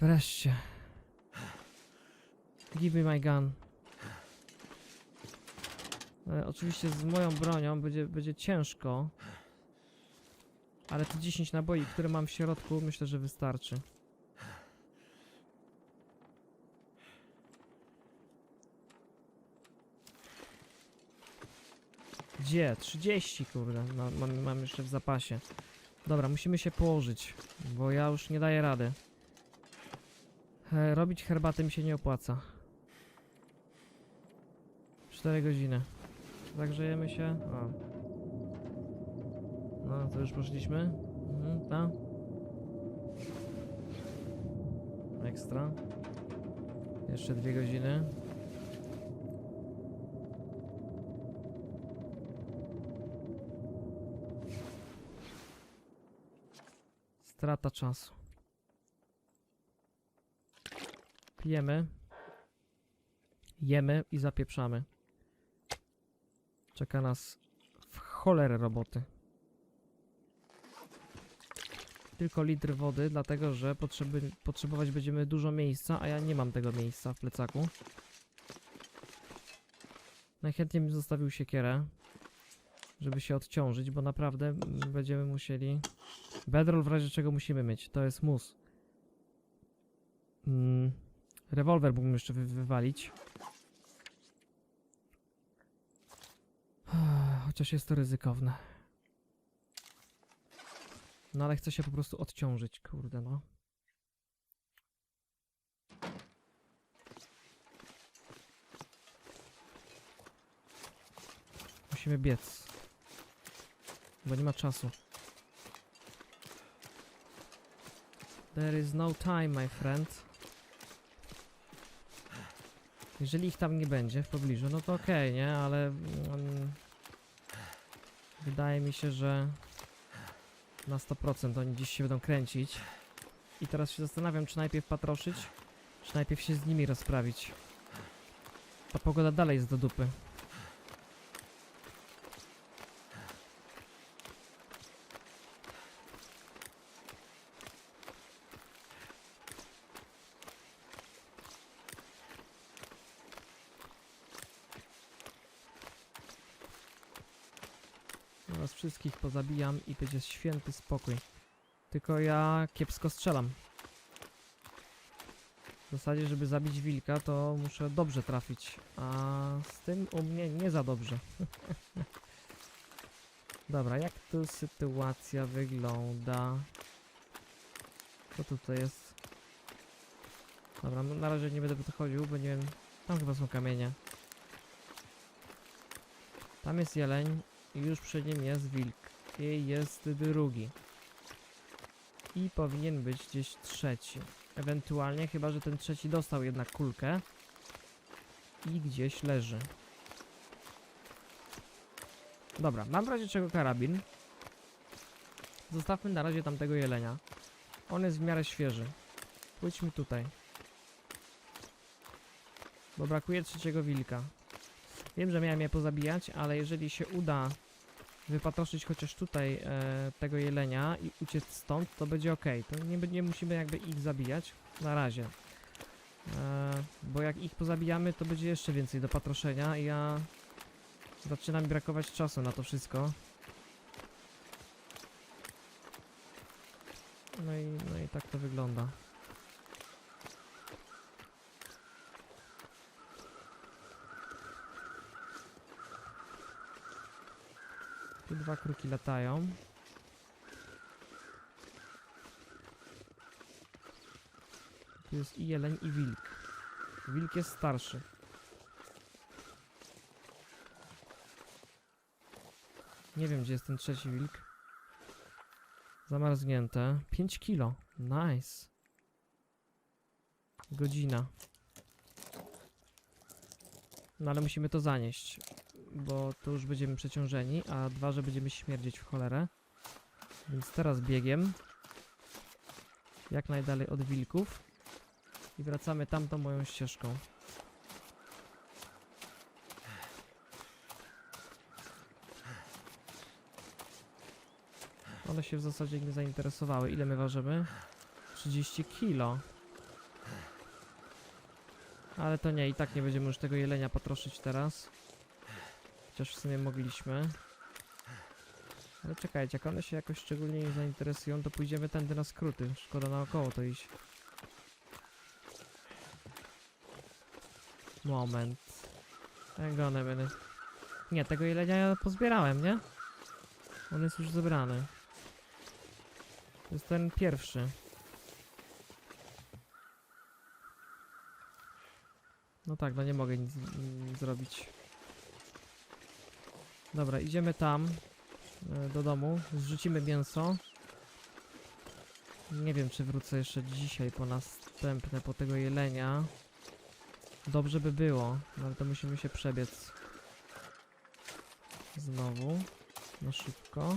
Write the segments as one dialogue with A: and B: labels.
A: Wreszcie. Give me my gun. E, oczywiście z moją bronią będzie, będzie ciężko. Ale te 10 naboi, które mam w środku, myślę, że wystarczy. Gdzie? 30, kurde. Mam, mam jeszcze w zapasie. Dobra, musimy się położyć, bo ja już nie daję rady. E, robić herbatę mi się nie opłaca. 4 godziny. Zagrzejemy się. O. No, to już poszliśmy. Mhm, tak. Ekstra. Jeszcze dwie godziny. Strata czasu. Pijemy. Jemy i zapieprzamy. Czeka nas w cholerę roboty. Tylko litr wody, dlatego że potrzeby, potrzebować będziemy dużo miejsca, a ja nie mam tego miejsca w plecaku. Najchętniej bym zostawił siekierę, żeby się odciążyć, bo naprawdę będziemy musieli... Bedroll w razie czego musimy mieć, to jest mus. Mm, rewolwer mógłbym jeszcze wy wywalić. Chociaż jest to ryzykowne. No ale chcę się po prostu odciążyć, kurde no. Musimy biec. Bo nie ma czasu. There is no time, my friend. Jeżeli ich tam nie będzie w pobliżu, no to okej, nie? Ale... mm, wydaje mi się, że... Na 100% oni dziś się będą kręcić. I teraz się zastanawiam, czy najpierw patroszyć, czy najpierw się z nimi rozprawić. Ta pogoda dalej jest do dupy. Teraz wszystkich pozabijam i będzie święty spokój. Tylko ja kiepsko strzelam. W zasadzie, żeby zabić wilka, to muszę dobrze trafić. A z tym u mnie nie za dobrze. Dobra, jak tu sytuacja wygląda? Co tutaj jest? Dobra, no na razie nie będę podchodził, bo nie wiem. Tam chyba są kamienie. Tam jest jeleń i już przy nim jest wilk. I jest drugi. I powinien być gdzieś trzeci. Ewentualnie, chyba że ten trzeci dostał jednak kulkę. I gdzieś leży. Dobra, mam w razie czego karabin. Zostawmy na razie tamtego jelenia. On jest w miarę świeży. Pójdźmy tutaj. Bo brakuje trzeciego wilka. Wiem, że miałem je pozabijać, ale jeżeli się uda wypatroszyć chociaż tutaj e, tego jelenia i uciec stąd, to będzie ok. To nie, nie musimy jakby ich zabijać na razie. E, bo jak ich pozabijamy, to będzie jeszcze więcej do patroszenia i ja zaczyna mi brakować czasu na to wszystko. No i, no i tak to wygląda. Dwa kruki latają. Tu jest i jeleń, i wilk. Wilk jest starszy. Nie wiem, gdzie jest ten trzeci wilk. Zamarznięte. 5 kilo. Nice. Godzina. No ale musimy to zanieść bo to już będziemy przeciążeni, a dwa, że będziemy śmierdzieć w cholerę. Więc teraz biegiem. Jak najdalej od wilków. I wracamy tamtą moją ścieżką. One się w zasadzie nie zainteresowały. Ile my ważymy? 30 kilo. Ale to nie, i tak nie będziemy już tego jelenia patroszyć teraz. Chociaż w sumie mogliśmy. Ale czekajcie, jak one się jakoś szczególnie nie zainteresują, to pójdziemy tędy na skróty. Szkoda naokoło to iść. Moment. Hang on a. Nie, tego jelenia ja pozbierałem, nie? On jest już zebrany. To jest ten pierwszy. No tak, no nie mogę nic zrobić. Dobra, idziemy tam e, do domu, zrzucimy mięso. Nie wiem, czy wrócę jeszcze dzisiaj po następne, po tego jelenia. Dobrze by było, no ale to musimy się przebiec. Znowu. Na szybko.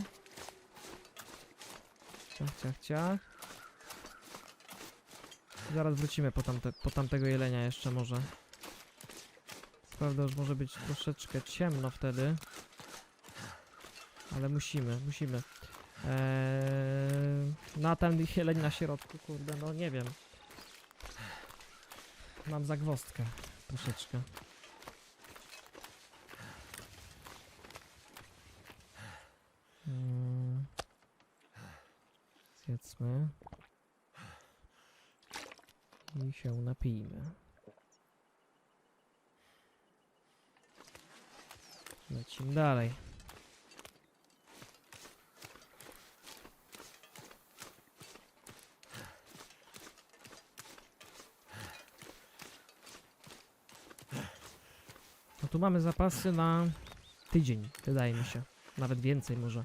A: Ciach, ciach, ciach. Zaraz wrócimy po, tamte, po tamtego jelenia jeszcze może. Prawda, już może być troszeczkę ciemno wtedy. Ale musimy, musimy. Eee, na ten jeleń na środku, kurde, no nie wiem. Mam zagwozdkę troszeczkę. Mm. Zjedzmy. I się napijmy. Lecimy dalej. Tu mamy zapasy na tydzień, wydaje mi się. Nawet więcej może.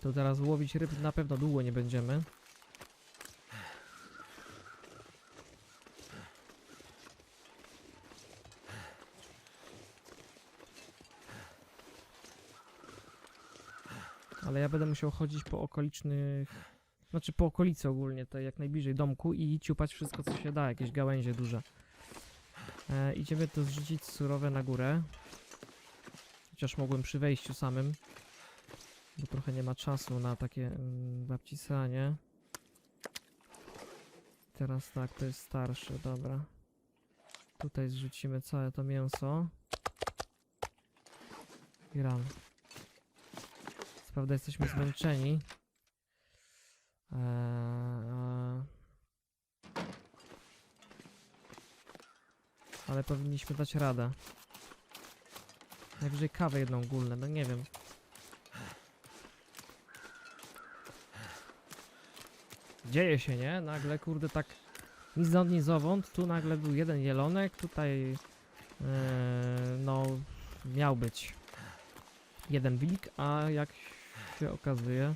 A: To teraz łowić ryb na pewno długo nie będziemy. Ale ja będę musiał chodzić po okolicznych... Znaczy po okolicy ogólnie, to jak najbliżej domku i ciupać wszystko co się da, jakieś gałęzie duże. E, idziemy to zrzucić surowe na górę. Chociaż mogłem przy wejściu samym. Bo trochę nie ma czasu na takie mm, babcisanie. Teraz tak, to jest starsze, dobra. Tutaj zrzucimy całe to mięso. I. Co prawda jesteśmy zmęczeni. Eee, ale powinniśmy dać radę. Najwyżej kawę jedną gulnę, no nie wiem. Dzieje się, nie? Nagle, kurde, tak nic stąd, nic zowąd. Tu nagle był jeden jelonek, tutaj e, no miał być jeden wilk, a jak się okazuje,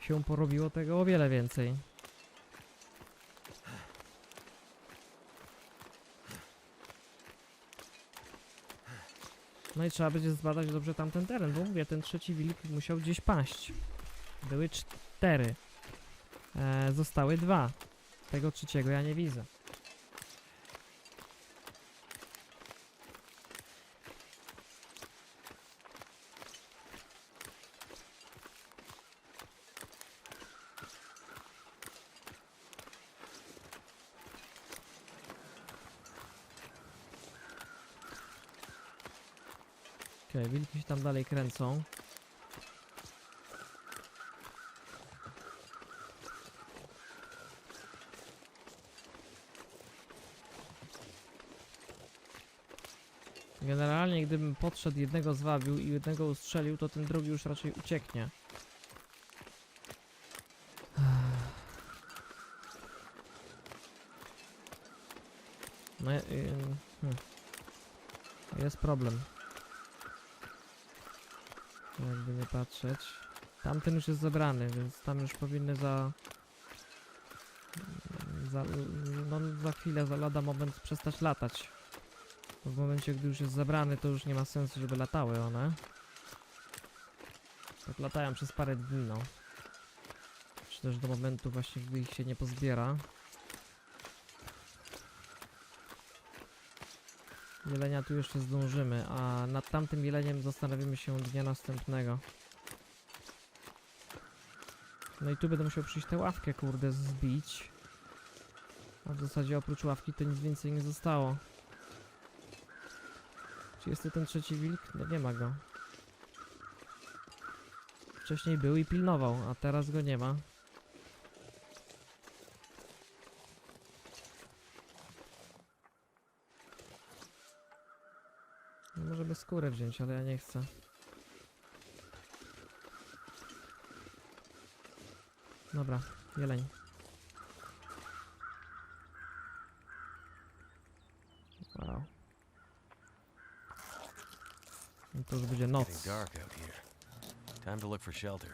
A: się porobiło tego o wiele więcej. No i trzeba będzie zbadać dobrze tamten teren, bo mówię, ten trzeci wilk musiał gdzieś paść. Były cztery. E, zostały dwa. Tego trzeciego ja nie widzę. Okej, wilki się tam dalej kręcą. Generalnie gdybym podszedł jednego zwabił i jednego ustrzelił, to ten drugi już raczej ucieknie. No, hmm. Jest problem. Jakby nie patrzeć. Tamten już jest zebrany, więc tam już powinny za... za no za chwilę, za lada moment przestać latać. Bo w momencie, gdy już jest zebrany, to już nie ma sensu, żeby latały one. Tak latają przez parę dni, no. Czy też do momentu właśnie, gdy ich się nie pozbiera. Jelenia tu jeszcze zdążymy, a nad tamtym jeleniem zastanowimy się dnia następnego. No i tu będę musiał przyjść tę ławkę, kurde, zbić. A w zasadzie oprócz ławki to nic więcej nie zostało. Czy jest tu ten trzeci wilk? No nie ma go. Wcześniej był i pilnował, a teraz go nie ma. No możemy skórę wziąć, ale ja nie chcę. Dobra, jeleń. Wow. No to już będzie noc.
B: Time to look for shelter.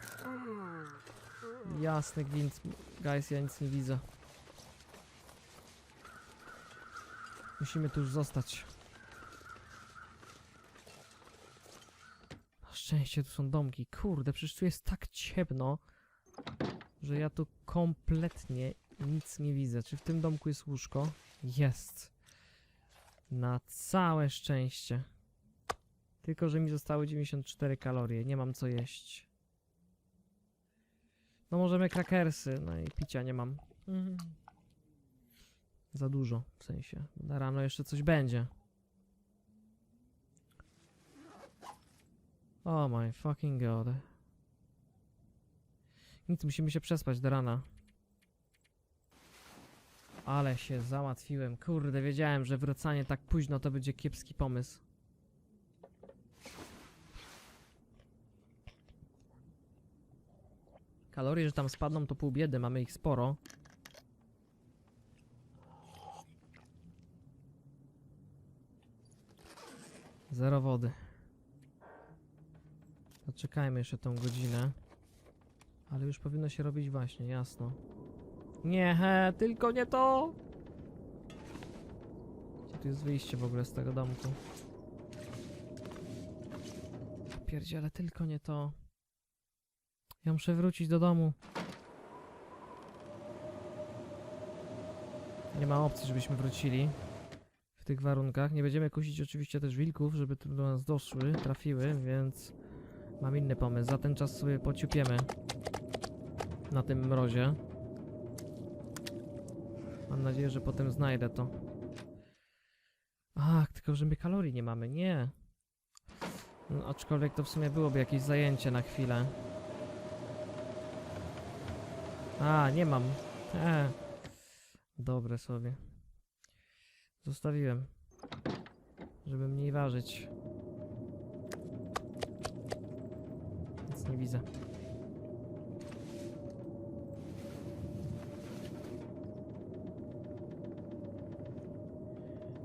A: Jasny gwint. Guys, ja nic nie widzę. Musimy tu już zostać. Szczęście tu są domki. Kurde, przecież tu jest tak ciemno, że ja tu kompletnie nic nie widzę. Czy w tym domku jest łóżko? Jest. Na całe szczęście. Tylko, że mi zostały 94 kalorie. Nie mam co jeść. No możemy krakersy, no i picia nie mam. Mhm. Za dużo, w sensie. Na rano jeszcze coś będzie. Oh my fucking god. Nic, musimy się przespać do rana. Ale się załatwiłem. Kurde, wiedziałem, że wracanie tak późno to będzie kiepski pomysł. Kalorie, że tam spadną, to pół biedy, mamy ich sporo. Zero wody. Zaczekajmy jeszcze tą godzinę. Ale już powinno się robić właśnie, jasno. Nie, he, tylko nie to! Gdzie tu jest wyjście w ogóle z tego domku? Pierdziele, tylko nie to. Ja muszę wrócić do domu. Nie ma opcji, żebyśmy wrócili w tych warunkach. Nie będziemy kusić oczywiście też wilków, żeby tu do nas doszły, trafiły, więc mam inny pomysł. Za ten czas sobie pociupiemy na tym mrozie. Mam nadzieję, że potem znajdę to. Ach, tylko że my kalorii nie mamy, nie. No, aczkolwiek to w sumie byłoby jakieś zajęcie na chwilę. A, nie mam. E. Dobre sobie. Zostawiłem. Żeby mniej ważyć. Nie widzę.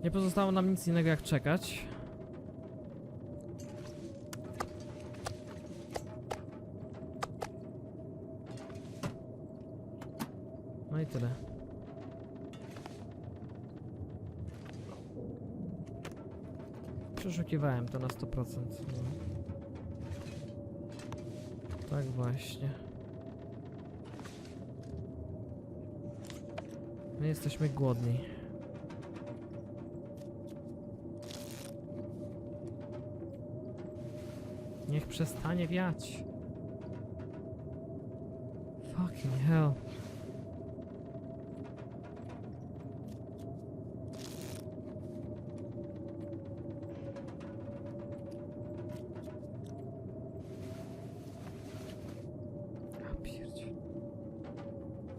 A: Nie pozostało nam nic innego jak czekać. No i tyle. Przeszukiwałem to na 100%. No. Tak właśnie. My jesteśmy głodni. Niech przestanie wiać. Fucking hell.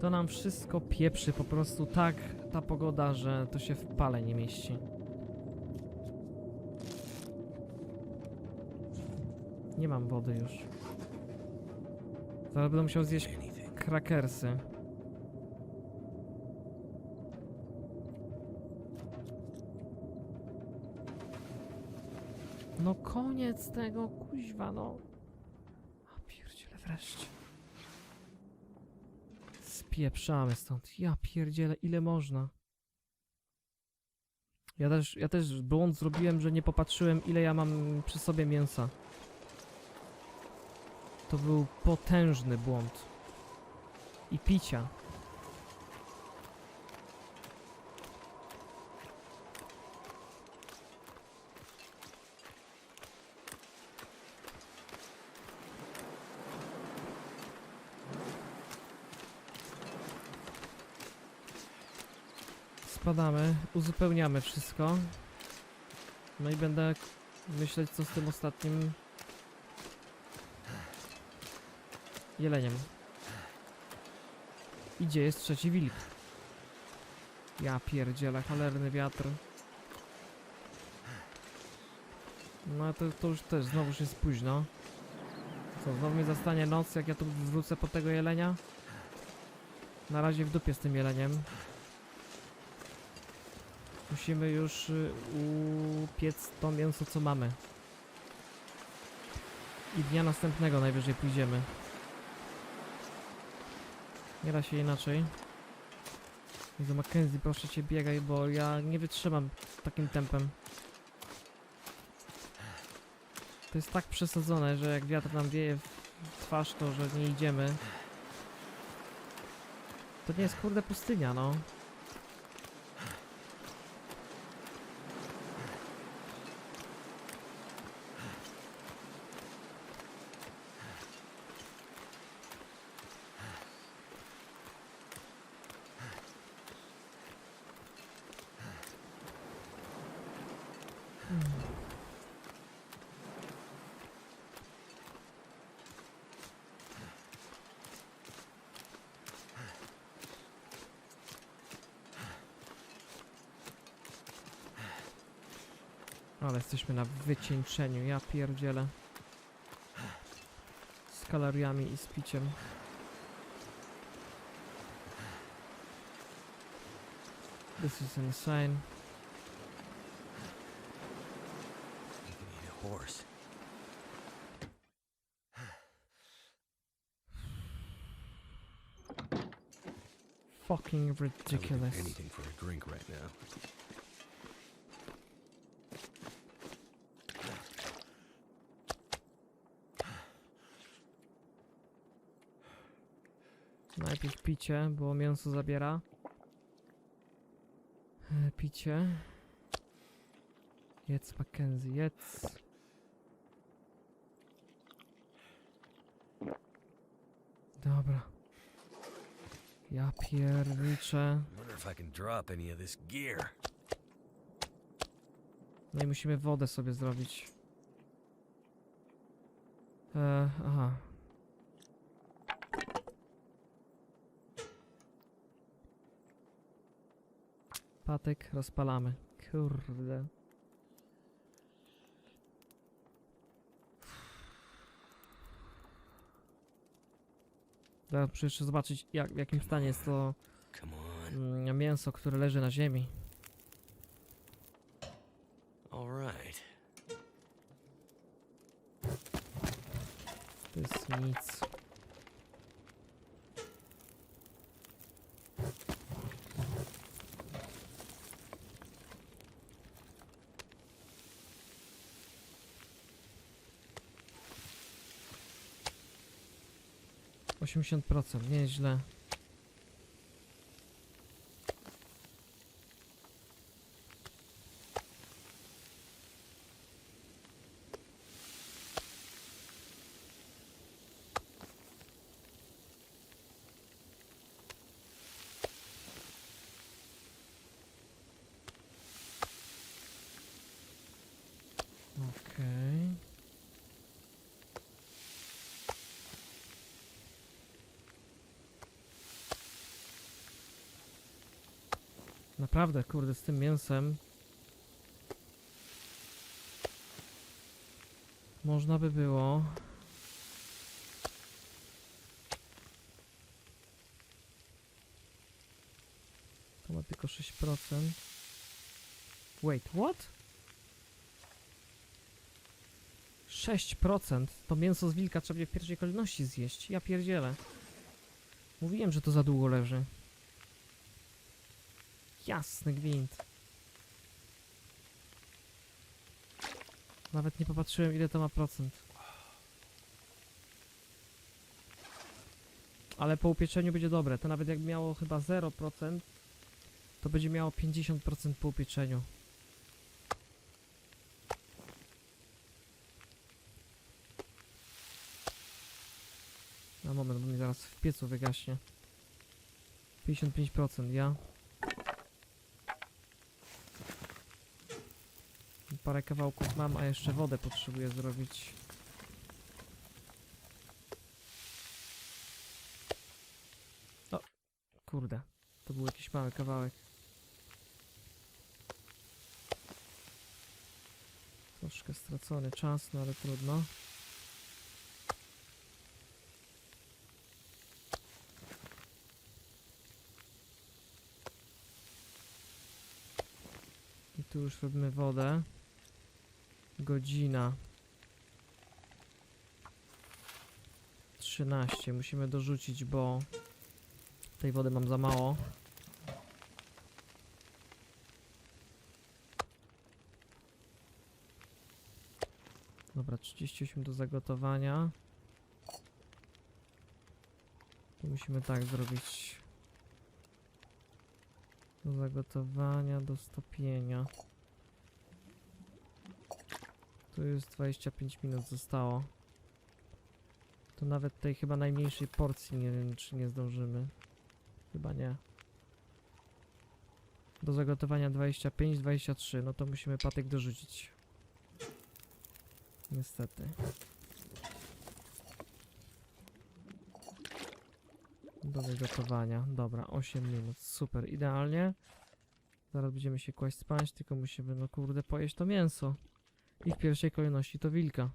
A: To nam wszystko pieprzy po prostu tak ta pogoda, że to się w pale nie mieści. Nie mam wody już. Zaraz będę musiał zjeść krakersy. No koniec tego, kuźwa, no. A pierdziele wreszcie. Spieprzamy stąd. Ja pierdzielę, ile można. Ja też, ja też błąd zrobiłem, że nie popatrzyłem, ile ja mam przy sobie mięsa. To był potężny błąd. I picia. Uzupełniamy wszystko. No i będę myśleć co z tym ostatnim jeleniem. I gdzie jest trzeci wilk? Ja pierdzielę, cholerny wiatr. No to, to już też, znowu jest późno. Co, znowu mnie zastanie noc, jak ja tu wrócę po tego jelenia? Na razie w dupie z tym jeleniem. Musimy już y, upiec to mięso, co mamy. I dnia następnego najwyżej pójdziemy. Nie da się inaczej. Jezu, Mackenzie, proszę cię biegaj, bo ja nie wytrzymam takim tempem. To jest tak przesadzone, że jak wiatr nam wieje w twarz, to że nie idziemy. To nie jest kurde pustynia, no. Ale jesteśmy na wycieńczeniu, ja pierdzielę. Z kaloriami i z piciem. This is insane.
B: Horse.
A: Fucking ridiculous.
B: anything for a drink right now.
A: Najpierw picie, bo mięso zabiera. E, Picie. Jedz Mackenzie, jedz. Dobra. Ja pierniczę. No i musimy wodę sobie zrobić. E, aha. Patyk rozpalamy. Kurde. Teraz muszę jeszcze zobaczyć, jak, w jakim stanie jest to mm, mięso, które leży na ziemi. To jest nic. Osiemdziesiąt procent, nieźle. Okej. Naprawdę, kurde, z tym mięsem można by było to ma tylko 6% wait, what? 6% to mięso z wilka trzeba w pierwszej kolejności zjeść. Ja pierdzielę. Mówiłem, że to za długo leży. Jasny gwint. Nawet nie popatrzyłem ile to ma procent. Ale po upieczeniu będzie dobre. To nawet jak miało chyba 0%, to będzie miało 50% po upieczeniu. Na moment, bo mi zaraz w piecu wygaśnie. 55% ja. Parę kawałków mam, a jeszcze wodę potrzebuję zrobić. O, kurde, to był jakiś mały kawałek. Troszkę stracony czas, no ale trudno. Tu już robimy wodę. Godzina. 13. Musimy dorzucić, bo tej wody mam za mało. Dobra, 38 do zagotowania. Tu musimy tak zrobić. Do zagotowania, do stopienia. Tu już 25 minut zostało. To nawet tej chyba najmniejszej porcji nie wiem czy nie zdążymy. Chyba nie. Do zagotowania 25, 23. No to musimy patek dorzucić. Niestety. Do wygotowania. Dobra, 8 minut. Super, idealnie. Zaraz będziemy się kłaść spać, tylko musimy, no kurde, pojeść to mięso. I w pierwszej kolejności to wilka.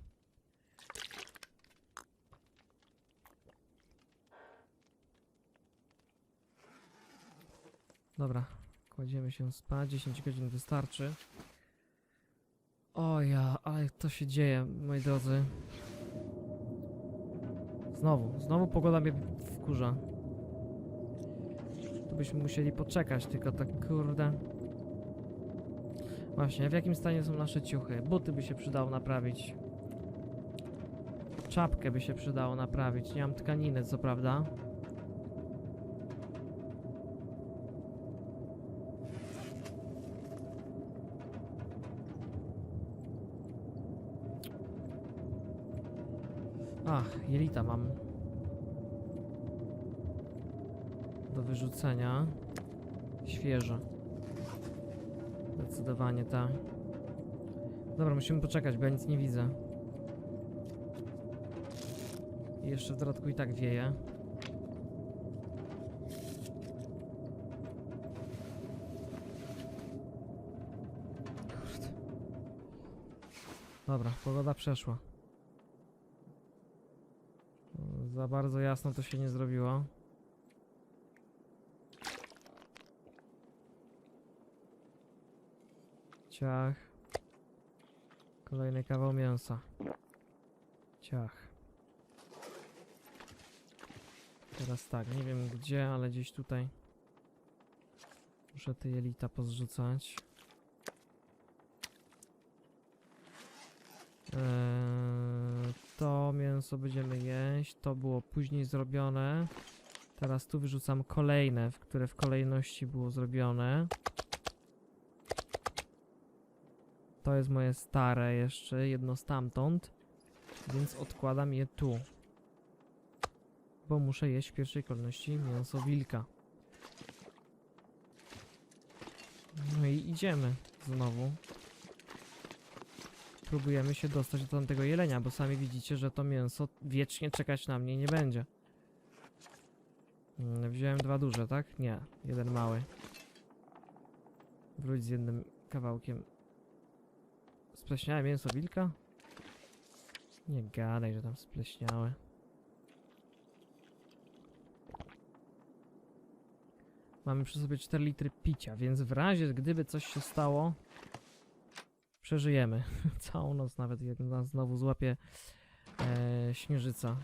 A: Dobra, kładziemy się spać. 10 godzin wystarczy. O ja, ale to się dzieje, moi drodzy. Znowu, znowu pogoda mnie wkurza. Tu byśmy musieli poczekać, tylko tak kurde. Właśnie, w jakim stanie są nasze ciuchy? Buty by się przydało naprawić. Czapkę by się przydało naprawić. Nie mam tkaniny, co prawda. Ach, jelita mam. Do wyrzucenia. Świeże. Zdecydowanie tak. Dobra, musimy poczekać, bo ja nic nie widzę. I jeszcze w dodatku i tak wieje. Kurde. Dobra, pogoda przeszła. Za bardzo jasno to się nie zrobiło. Ciach. Kolejny kawał mięsa. Ciach. Teraz tak, nie wiem gdzie, ale gdzieś tutaj. Muszę te jelita pozrzucać. Eee, to mięso będziemy jeść. To było później zrobione. Teraz tu wyrzucam kolejne, które w kolejności było zrobione. To jest moje stare jeszcze, jedno stamtąd. Więc odkładam je tu. Bo muszę jeść w pierwszej kolejności mięso wilka. No i idziemy znowu. Próbujemy się dostać do tamtego jelenia, bo sami widzicie, że to mięso wiecznie czekać na mnie nie będzie. Mm, Wziąłem dwa duże, tak? Nie, jeden mały. Wróć z jednym kawałkiem. Spleśniałe mięso wilka? Nie gadaj, że tam spleśniałe. Mamy przy sobie 4 litry picia, więc w razie gdyby coś się stało, przeżyjemy. Całą noc nawet jak nas znowu złapie e, śnieżyca.